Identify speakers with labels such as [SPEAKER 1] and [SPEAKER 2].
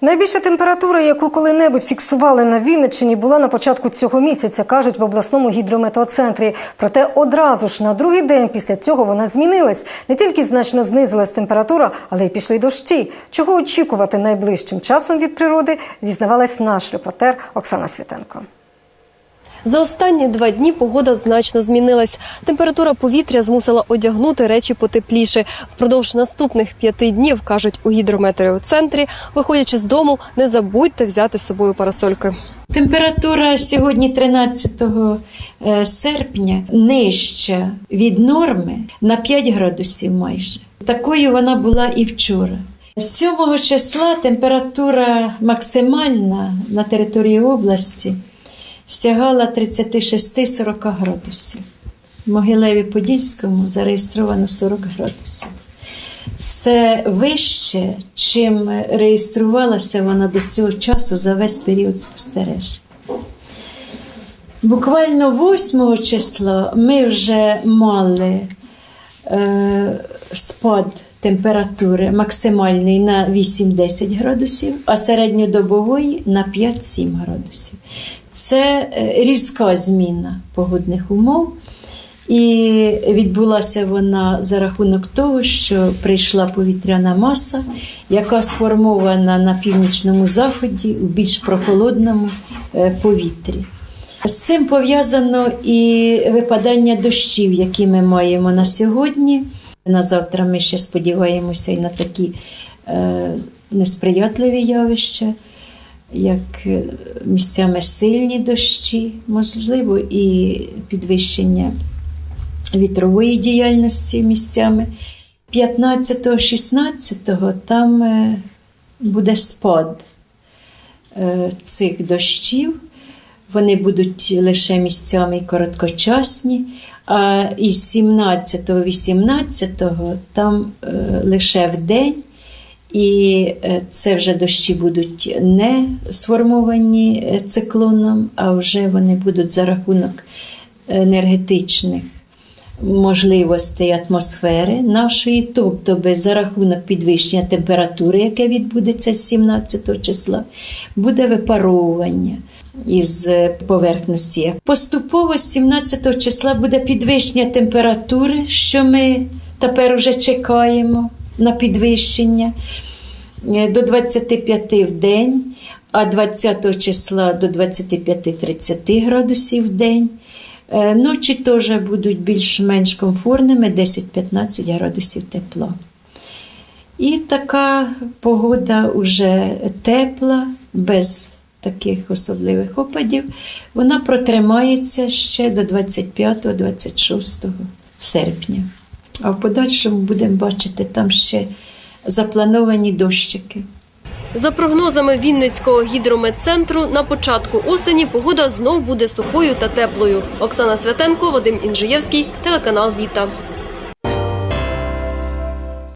[SPEAKER 1] Найбільша температура, яку коли-небудь фіксували на Вінниччині, була на початку цього місяця, кажуть в обласному гідрометеоцентрі. Проте одразу ж на другий день після цього вона змінилась. Не тільки значно знизилась температура, але й пішли дощі. Чого очікувати найближчим часом від природи, дізнавалась наш репортер Оксана Світенко.
[SPEAKER 2] За останні два дні погода значно змінилась. Температура повітря змусила одягнути речі потепліше. Впродовж наступних п'яти днів кажуть у гідрометеоцентрі, виходячи з дому, не забудьте взяти з собою парасольки.
[SPEAKER 3] Температура сьогодні 13 е, серпня нижча від норми на 5 градусів майже. Такою вона була і вчора. 7 числа температура максимальна на території області сягала 36-40 градусів. В Могилеві Подільському зареєстровано 40 градусів. Це вище, чим реєструвалася вона до цього часу за весь період спостережень. Буквально 8 числа ми вже мали е, спад температури максимальний на 8-10 градусів, а середньодобової на 5-7 градусів. Це е, різка зміна погодних умов. І відбулася вона за рахунок того, що прийшла повітряна маса, яка сформована на північному заході у більш прохолодному е, повітрі. З цим пов'язано і випадання дощів, які ми маємо на сьогодні. На завтра ми ще сподіваємося і на такі е, несприятливі явища, як е, місцями сильні дощі, можливо, і підвищення вітрової діяльності місцями. 15-16 там е, буде спад е, цих дощів. Вони будуть лише місцями короткочасні, а із 17-18 там лише в день. І е, це вже дощі будуть не сформовані е, циклоном, а вже вони будуть за рахунок енергетичних можливостей атмосфери нашої, тобто за рахунок підвищення температури, яке відбудеться з 17 числа, буде випаровування із е, поверхності. Поступово з 17 числа буде підвищення температури, що ми тепер вже чекаємо на підвищення е, до 25 в день, а 20 числа до 25-30 градусів в день. Е, Ночі теж будуть більш-менш комфортними 10-15 градусів тепла. І така погода вже тепла, без таких особливих опадів, вона протримається ще до 25-26 серпня. А в подальшому будемо бачити там ще заплановані дощики.
[SPEAKER 2] За прогнозами Вінницького гідрометцентру, на початку осені погода знов буде сухою та теплою. Оксана Святенко, Вадим Інжиєвський, телеканал Віта.